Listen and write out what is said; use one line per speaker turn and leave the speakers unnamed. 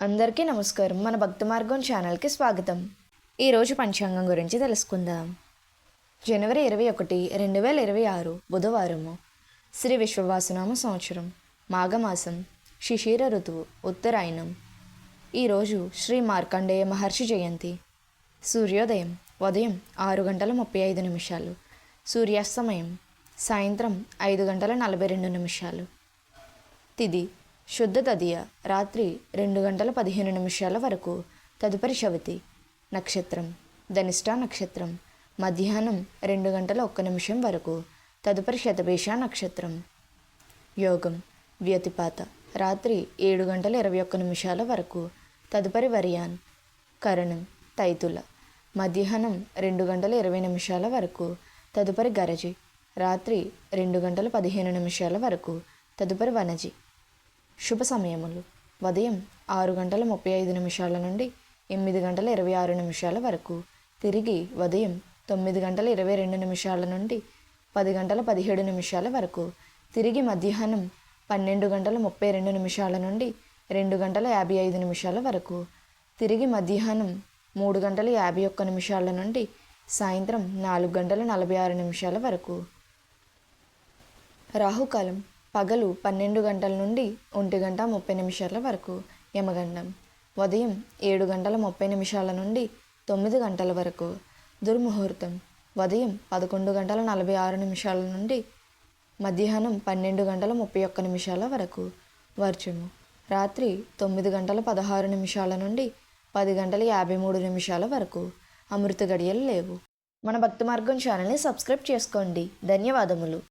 అందరికీ నమస్కారం. మన భక్తి మార్గం ఛానల్కి స్వాగతం. ఈరోజు పంచాంగం గురించి తెలుసుకుందాం. జనవరి ఇరవై ఒకటి రెండు వేల ఇరవై ఆరు బుధవారము. శ్రీ విశ్వవాసనామ సంవత్సరం మాఘమాసం శిశిర ఋతువు ఉత్తరాయణం. ఈరోజు శ్రీ మార్కండేయ మహర్షి జయంతి. సూర్యోదయం ఉదయం ఆరు గంటల ముప్పై ఐదు నిమిషాలు. సూర్యాస్తమయం సాయంత్రం ఐదు గంటల నలభై రెండు నిమిషాలు. తిది శుద్ధ తదియ రాత్రి రెండు గంటల పదిహేను నిమిషాల వరకు. తదుపరి శవతి నక్షత్రం ధనిష్ట నక్షత్రం. మధ్యాహ్నం రెండు గంటల ఒక్క నిమిషం వరకు. తదుపరి శతభేష నక్షత్రం. యోగం వ్యతిపాత రాత్రి ఏడు గంటల ఇరవై ఒక్క నిమిషాల వరకు. తదుపరి వరియాన్ కరణం తైతుల. మధ్యాహ్నం రెండు గంటల ఇరవై నిమిషాల వరకు. తదుపరి గరజి రాత్రి రెండు గంటల పదిహేను నిమిషాల వరకు. తదుపరి వనజి. శుభ సమయములు. ఉదయం ఆరు గంటల ముప్పై ఐదు నిమిషాల నుండి ఎనిమిది గంటల ఇరవై ఆరు నిమిషాల వరకు. తిరిగి ఉదయం తొమ్మిది గంటల ఇరవై రెండు నిమిషాల నుండి పది గంటల పదిహేడు నిమిషాల వరకు. తిరిగి మధ్యాహ్నం పన్నెండు గంటల ముప్పై రెండు నిమిషాల నుండి రెండు గంటల యాభై ఐదు నిమిషాల వరకు. తిరిగి మధ్యాహ్నం మూడు గంటల యాభై ఒక్క నిమిషాల నుండి సాయంత్రం నాలుగు గంటల నలభై ఆరు నిమిషాల వరకు. రాహుకాలం పగలు పన్నెండు గంటల నుండి ఒంటి గంట ముప్పై నిమిషాల వరకు యమగండం. ఉదయం ఏడు గంటల ముప్పై నిమిషాల నుండి తొమ్మిది గంటల వరకు దుర్ముహూర్తం. ఉదయం పదకొండు గంటల నలభై ఆరు నిమిషాల నుండి మధ్యాహ్నం పన్నెండు గంటల ముప్పై ఒక్క నిమిషాల వరకు వర్జము రాత్రి తొమ్మిది గంటల పదహారు నిమిషాల నుండి పది గంటల యాభై మూడు నిమిషాల వరకు అమృత గడియలు లేవు. మన భక్తి మార్గం ఛానల్ని సబ్స్క్రైబ్ చేసుకోండి. ధన్యవాదములు.